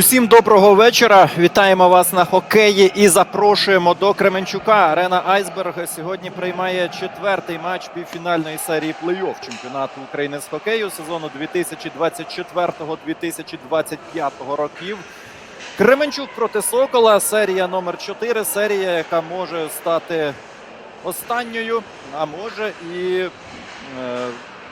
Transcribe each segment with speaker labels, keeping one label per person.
Speaker 1: Усім доброго вечора. Вітаємо вас на хокеї і запрошуємо до Кременчука. Арена Айсберг сьогодні приймає четвертий матч півфінальної серії плей-офф чемпіонату України з хокею сезону 2024-2025 років. Кременчук проти Сокола. Серія номер 4 Серія, яка може стати останньою, а може і е,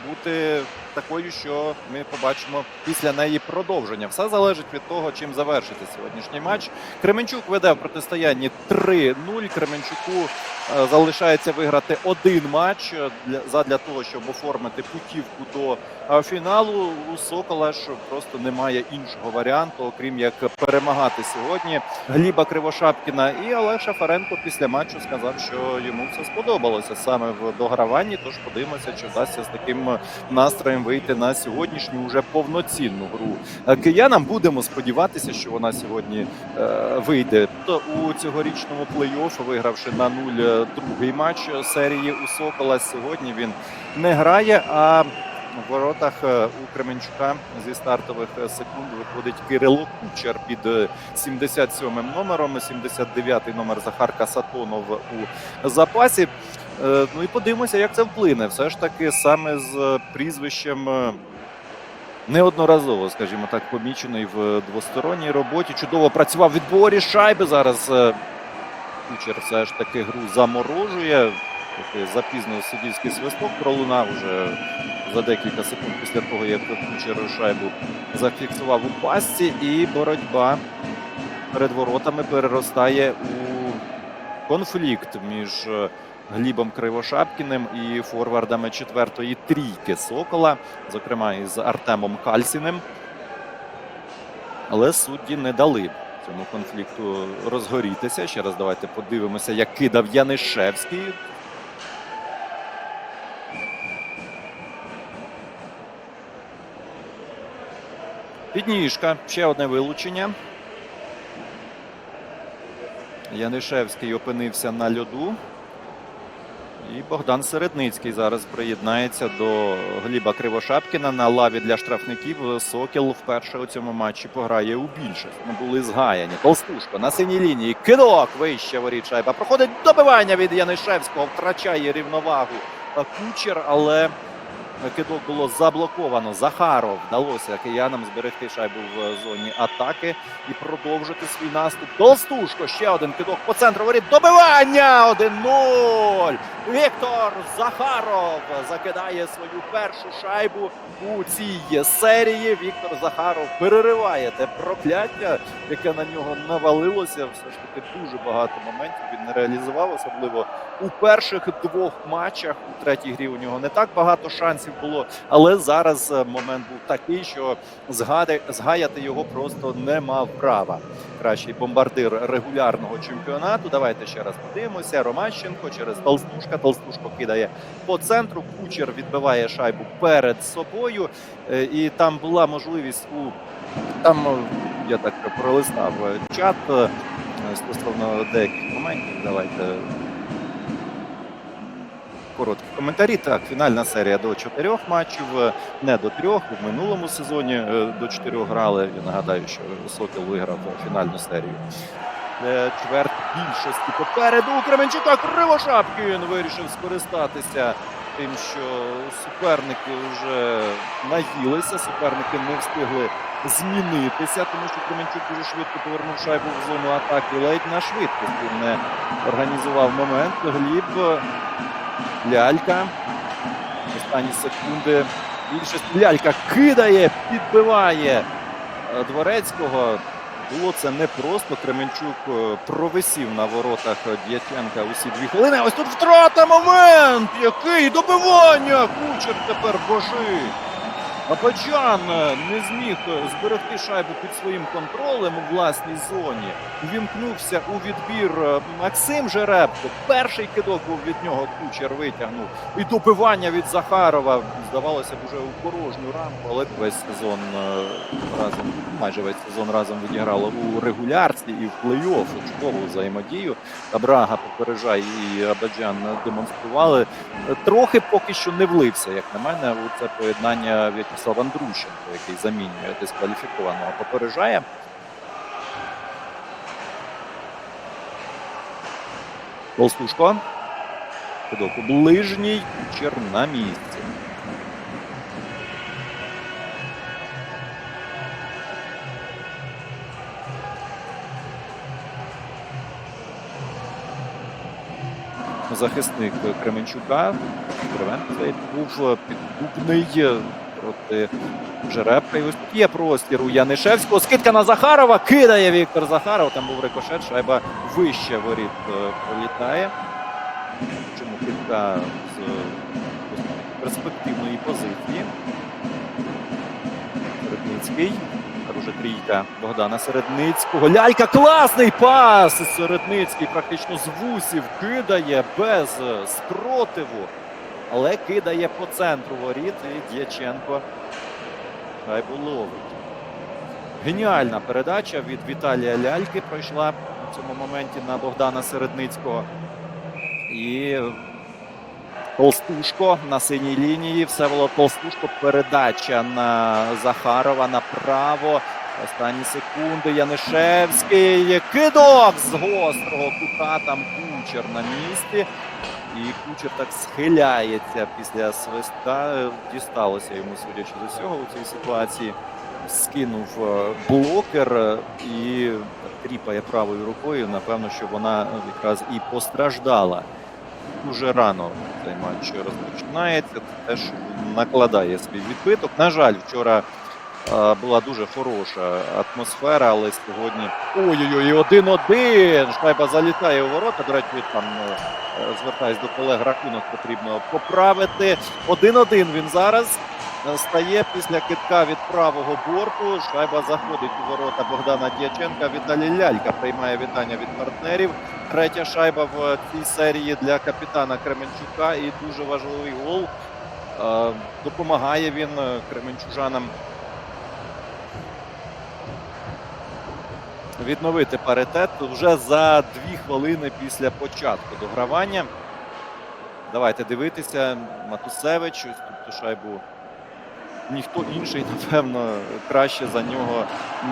Speaker 1: бути такою, що ми побачимо після неї продовження. Все залежить від того, чим завершиться сьогоднішній матч. Кременчук веде в протистоянні 3-0. Кременчуку е, залишається виграти один матч для того, щоб оформити путівку до е, фіналу. У Сокола ж просто немає іншого варіанту, окрім як перемагати сьогодні. Гліба Кривошапкіна і Олег Шафаренко після матчу сказав, що йому все сподобалося саме в дограванні. Тож подивимося, чи вдасться з таким настроєм вийти на сьогоднішню уже повноцінну гру. Е, Киянам будемо сподіватися, що вона сьогодні е, вийде. То у цьогорічному плей-офф, вигравши на нуль е, другий матч серії у Сокола. Сьогодні він не грає. А в воротах е, у Кременчука зі стартових секунд виходить Кирило Кучер під е, 77 номером, 79-й номер Захарка Сатонов у запасі. Е, Ну і подивимося, як це вплине. Все ж таки, саме з е, прізвищем е, неодноразово, скажімо так, помічений в двосторонній роботі. Чудово працював відборі шайби. Зараз Кучер все ж таки гру заморожує. Запізно суддівський свисток пролунав уже за декілька секунд після того, як Кучер шайбу зафіксував у пастці, і боротьба перед воротами переростає у конфлікт між Глібом Кривошапкіним і форвардами четвертої трійки Сокола, зокрема із Артемом Кальсіним. Але судді не дали цьому конфлікту розгорітися. Ще раз давайте подивимося, як кидав Янишевський. Підніжка. Ще одне вилучення. Янишевський опинився на льоду. І Богдан Середницький зараз приєднається до Гліба Кривошапкіна на лаві для штрафників. Сокіл вперше у цьому матчі пограє у більшість. Ми були згаяні. Толстушко на синій лінії. Кидок вище воріт шайба. Проходить добивання від Янишевського. Втрачає рівновагу кучер, але кидок було заблоковано. Захаров вдалося киянам зберегти шайбу в зоні атаки і продовжити свій наступ. Толстушко ще один кидок по центру воріт. Добивання 1-0. Віктор Захаров закидає свою першу шайбу у цій серії. Віктор Захаров перериває те прокляття, яке на нього навалилося. Все ж таки дуже багато моментів він не реалізував, особливо у перших двох матчах. У третій грі у нього не так багато шансів було, але зараз е, момент був такий, що згади, згаяти його просто не мав права. Кращий бомбардир регулярного чемпіонату. Давайте ще раз подивимося. Ромащенко через Толстушка. Толстушко кидає по центру. Кучер відбиває шайбу перед собою. Е, І там була можливість у там е, я так пролистав чат стосовно деяких моментів. Давайте короткі коментарі. Так, фінальна серія до чотирьох матчів, е, не до трьох. В минулому сезоні е, до чотирьох грали. Я нагадаю, що Сокіл виграв фінальну серію. Е, Чверть більшості попереду у Кременчука Кривошапкін вирішив скористатися тим, що суперники вже наїлися, суперники не встигли змінитися, тому що Кременчук дуже швидко повернув шайбу в зону атаки. Ледь на швидкості не організував момент. Гліб Лялька. Останні секунди. Більшість Лялька кидає, підбиває е, Дворецького. Було це непросто. Кременчук е, провисів на воротах Д'яченка усі дві хвилини. Ось тут втрата момент! Який добивання! Кучер тепер божий. Апачан е, не зміг е, зберегти шайбу під своїм контролем у власній зоні. Вімкнувся у відбір е, Максим Жеребко. Перший кидок був від нього. Кучер витягнув. І добивання від Захарова. Здавалося б, уже у порожню рамку, але весь сезон разом, майже весь сезон разом відіграло у регулярці і в плей-офф. Чудову взаємодію. Та Брага попереджає і Абаджан демонстрували. Трохи поки що не влився, як на мене, у це поєднання Владислав Андрушенко, який замінює дискваліфікованого, попереджає. Толстушко. Кидок у ближній кучер на місці. Захисник Кременчука Кривенко був е, підкупний е, проти Жеребка. Ось є простір у Янишевського. Скидка на Захарова. Кидає Віктор Захаров. Там був рикошет. Шайба вище воріт е, пролітає. Чому кидка з перспективної позиції. Середницький. Уже трійка Богдана Середницького. Лялька класний пас! Середницький практично з вусів кидає без е, спротиву. Але кидає по центру воріт і Дяченко шайбу ловить. Геніальна передача від Віталія Ляльки пройшла в цьому моменті на Богдана Середницького. І Толстушко на синій лінії. Всеволод Толстушко. Передача на Захарова направо. Останні секунди. Янишевський. Кидок з гострого кута. Там кучер на місці. І кучер так схиляється після свиста. Дісталося йому, судячи з усього, у цій ситуації. Скинув е, блокер е, і тріпає правою рукою. Напевно, що вона якраз і постраждала. Дуже рано цей матч розпочинається. Теж накладає свій відбиток. На жаль, вчора е, була дуже хороша атмосфера, але сьогодні. Ой-ой-ой, один-один. Шайба залітає у ворота. До речі, там е, звертаюсь до колег, рахунок потрібно поправити. Один-один він зараз. е, Стає після китка від правого борту. Шайба заходить у ворота Богдана Дяченка. Віталій Лялька приймає вітання від партнерів. Третя шайба в цій серії для капітана Кременчука і дуже важливий гол. Е, Допомагає він кременчужанам відновити паритет вже за дві хвилини після початку догравання. Давайте дивитися. Матусевич, ось тут шайбу. Ніхто інший, напевно, краще за нього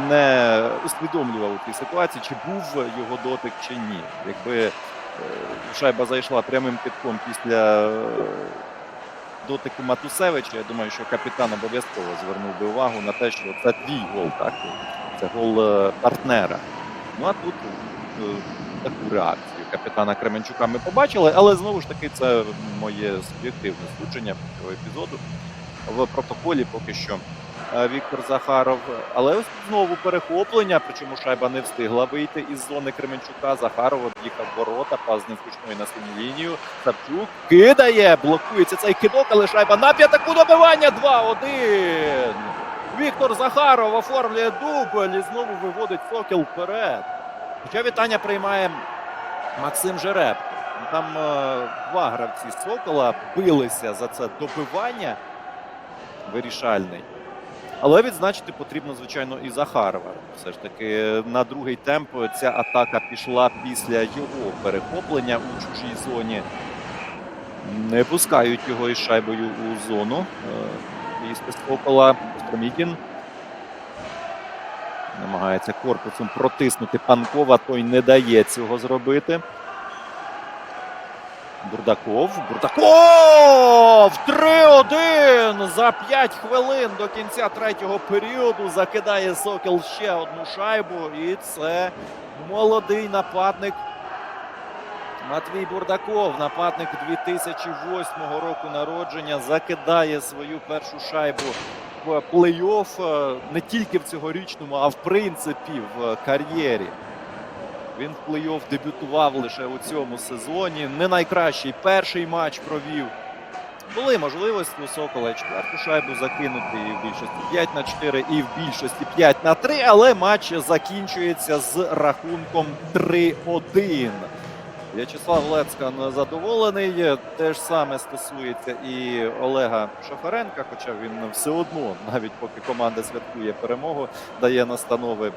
Speaker 1: не усвідомлював у цій ситуації, чи був його дотик, чи ні. Якби е, шайба зайшла прямим китком після е, дотику Матусевича, я думаю, що капітан обов'язково звернув би увагу на те, що це твій гол, так? Це гол е, партнера. Ну а тут е, таку реакцію капітана Кременчука ми побачили, але знову ж таки це моє суб'єктивне судження цього епізоду. В протоколі поки що е, Віктор Захаров. Але ось знову перехоплення, причому шайба не встигла вийти із зони Кременчука. Захаров об'їхав ворота, пас з незручної на синю лінію. Савчук кидає, блокується цей кидок, але шайба на п'ятаку добивання 2-1. Віктор Захаров оформлює дубль і знову виводить Сокіл вперед. Хоча вітання приймає Максим Жеребко. Там е, два гравці Сокола билися за це добивання вирішальний. Але відзначити потрібно, звичайно, і Захарова. Все ж таки, на другий темп ця атака пішла після його перехоплення у чужій зоні. Не пускають його із шайбою у зону. Із Сокола Стромікін. Намагається корпусом протиснути Панкова, той не дає цього зробити. Бурдаков. Бурдаков! 3-1! За 5 хвилин до кінця третього періоду закидає Сокіл ще одну шайбу. І це молодий нападник Матвій Бурдаков, нападник 2008 року народження, закидає свою першу шайбу в плей-офф е, не тільки в цьогорічному, а в принципі в кар'єрі. Він в плей-офф дебютував лише у цьому сезоні. Не найкращий перший матч провів. Були можливості у Сокола четверту шайбу закинути і в більшості 5 на 4, і в більшості 5 на 3, але матч закінчується з рахунком 3-1. В'ячеслав Лецкан задоволений. Те ж саме стосується і Олега Шоференка, хоча він все одно, навіть поки команда святкує перемогу, дає настанови